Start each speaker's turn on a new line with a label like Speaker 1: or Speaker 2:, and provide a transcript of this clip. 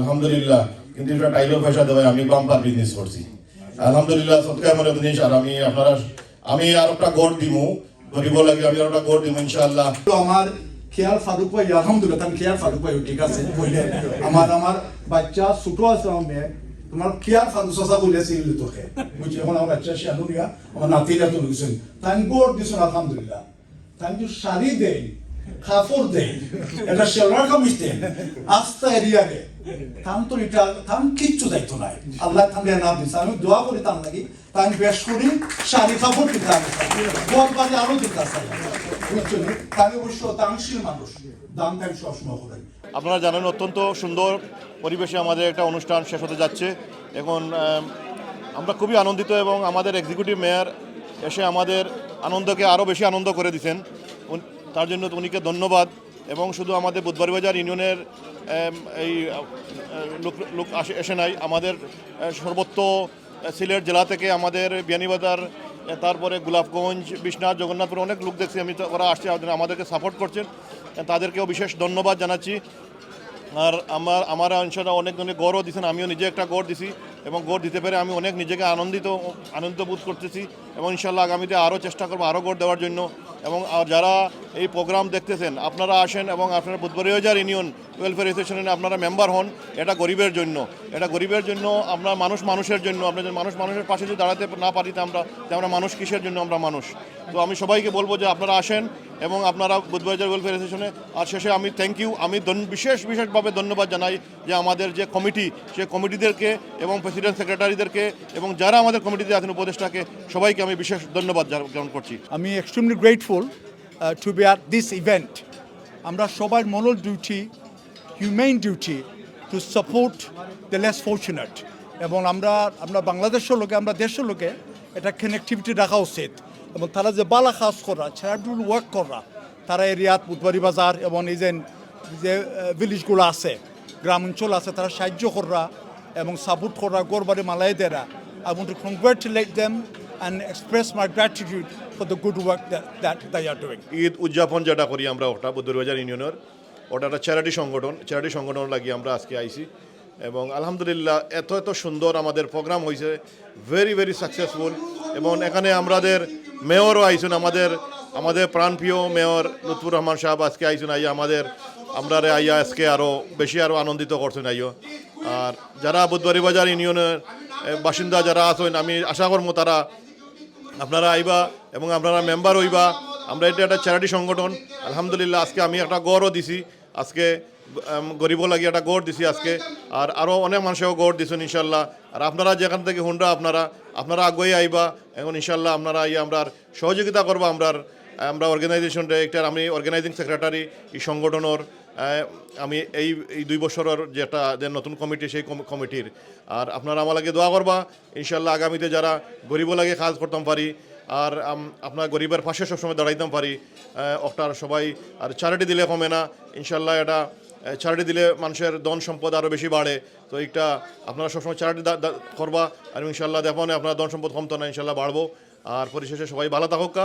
Speaker 1: আলহামদুলিল্লাহ, কিন্তু এটা পয়সা দেওয়ায় আমি বাম্পার বিজনেস করছি। আলহামদুলিল্লাহ সবকে আমার জিনিস আর আমি আপনারা, আমি আর একটা গড় দিমু গরিব লাগে, আমি আর একটা গড় দিমু, ইনশাআল্লাহ।
Speaker 2: আমার খেয়াল ফারুক ভাই, আলহামদুলিল্লাহ আমি খেয়াল ফারুক ভাই, ঠিক আছে, বললে। আমার আমার বাচ্চা ছোট আছে মেয়ে। তোমার খেয়াল ফারুক তোকে বুঝছি? এখন আমার বাচ্চা সে আনুরিয়া আমার নাতিরা তো তাই গোড় দিছেন আলহামদুলিল্লাহ। তাই শাড়ি দেয় কাপড় দেয় এটা শেলার কামিজ দেয় আস্তা এরিয়ারে তাম তো এটা তাম কিচ্ছু দায়িত্ব নাই। আল্লাহ তাম না দিছে। আমি দোয়া করি তাম লাগি। তাই বেশ করি শাড়ি কাপড় দিতে আমি বল বাজে আরও দিতে আসে বুঝছ তাই অবশ্য দানশীল মানুষ। দান তাই সবসময় করেন
Speaker 3: আপনারা জানেন অত্যন্ত সুন্দর পরিবেশে আমাদের একটা অনুষ্ঠান শেষ হতে যাচ্ছে। এখন আম, আমরা খুবই আনন্দিত এবং আমাদের এক্সিকিউটিভ মেয়র এসে আমাদের আনন্দকে আরও বেশি আনন্দ করে উন- তার জন্য উনিকে ধন্যবাদ এবং শুধু আমাদের বুধবার বাজার ইউনিয়নের এই লোক লোক আসে, এসে নাই, আমাদের সর্বত্র সিলেট জেলা থেকে আমাদের বিয়ানীবাজার তারপরে গোলাপগঞ্জ, বিশ্বনাথ, জগন্নাথপুর অনেক লোক দেখছি, আমি ওরা আসছে আমাদেরকে সাপোর্ট করছেন। তাদেরকেও বিশেষ ধন্যবাদ জানাচ্ছি। আর আমার আমার অনেক ধরনের গড়ও দিয়েছেন আমিও নিজে একটা গড় দিছি। এবং গড় দিতে পেরে আমি অনেক নিজেকে আনন্দিত আনন্দিত বোধ করতেছি এবং ইনশাল্লাহ আগামীতে আরও চেষ্টা করব আরও গড় দেওয়ার জন্য। এবং যারা এই প্রোগ্রাম দেখতেছেন, আপনারা আসেন এবং আপনারা বুধবারিয়াজার ইউনিয়ন ওয়েলফেয়ার অ্যাসোসিয়েশনে আপনারা মেম্বার হন, এটা গরিবের জন্য। এটা গরিবের জন্য আপনার মানুষ মানুষের জন্য আপনাদের মানুষ মানুষের পাশে যদি দাঁড়াতে না পারি আমরা তা আমরা মানুষ কিসের জন্য আমরা মানুষ? তো আমি সবাইকে বলব যে আপনারা আসেন এবং আপনারা বুধবাজার ওয়েলফেয়ার অ্যাসোসিয়েশনে আর শেষে আমি থ্যাংক ইউ আমি বিশেষ বিশেষভাবে ধন্যবাদ জানাই যে আমাদের যে কমিটি সে কমিটিদেরকে এবং প্রেসিডেন্ট সেক্রেটারিদেরকে এবং যারা আমাদের কমিটিতে আছেন, উপদেষ্টাকে, সবাইকে আমি বিশেষ ধন্যবাদ জ্ঞাপন করছি।
Speaker 4: আমি extremely grateful to be R this event আমরা সবার moral duty human duty to support the less fortunate এবং আমরা আমরা বাংলাদেশের লোকে, আমরা দেশের লোকে এটা কানেক্টিভিটি রাখা উচিত। এবং তারা যে বালা করা চ্যারিটেবল ওয়ার্ক করা তারা এরিয়াত বুধবারি বাজার এবং এই যে যে ভিলেজগুলো আছে গ্রাম অঞ্চল আছে তারা সাহায্য করা এবং সাপোর্ট করা গোরবারি মালাই দেরা I want to congratulate them and express my gratitude for the good work that, that they are
Speaker 3: Eid উদযাপন যেটা করি আমরা ওটা বুদ্ধবাজার ইউনিয়নের ওটা একটা চ্যারিটি সংগঠন চ্যারিটি সংগঠন লাগিয়ে আমরা আজকে আইছি। এবং আলহামদুলিল্লাহ এত এত সুন্দর আমাদের প্রোগ্রাম হয়েছে ভেরি ভেরি সাকসেসফুল এবং এখানে আমাদের মেয়রও আইসুন, আমাদের আমাদের প্রাণপ্রিয় মেয়র লুৎফুর রহমান সাহেব আজকে আইসুন, আইয়া আমাদের আমরা রে আইয়া আজকে আরও বেশি আরও আনন্দিত করছেন আইও আর যারা বুধবারি বাজার ইউনিয়নের বাসিন্দা যারা আছেন, আমি আশা করব তারা আপনারা আইবা এবং আপনারা মেম্বার হইবা। আমরা এটা একটা চ্যারিটি সংগঠন। আলহামদুলিল্লাহ, আজকে আমি একটা গড়ও দিছি। আজকে উম, গরিব লাগি একটা গড় দিছি আজকে। আর আরও অনেক মানুষেও গড় দিছেন ইনশাল্লাহ। আর আপনারা যেখান থেকে হুন্ডা আপনারা আপনারা আগুয়ে আইবা এখন ইনশাল্লাহ আপনারা আইয়া আমরা সহযোগিতা করবা আমরা আমরা অর্গানাইজেশনটা একটা আমি অর্গানাইজিং সেক্রেটারি এই সংগঠনের আমি এই এই দুই বছরের যেটা যে নতুন কমিটি সেই কমিটির আর আপনারা আমার লাগে দোয়া করবা ইনশাল্লাহ আগামীতে যারা গরিব লাগে কাজ করতাম পারি আর আপনার গরিবের পাশে সবসময় দাঁড়াইতাম পারি ওটার সবাই আর চ্যারিটি দিলে কমে না। ইনশাল্লাহ এটা চ্যারিটি দিলে মানুষের ধন সম্পদ আরও বেশি বাড়ে। তো এইটা আপনারা সবসময় চ্যারিটি করবা। আর ইনশাল্লাহ দেখুন আপনার ধন সম্পদ কমতো না ইনশাল্লাহ বাড়বো। আর পরিশেষে সবাই ভালো থাকুক।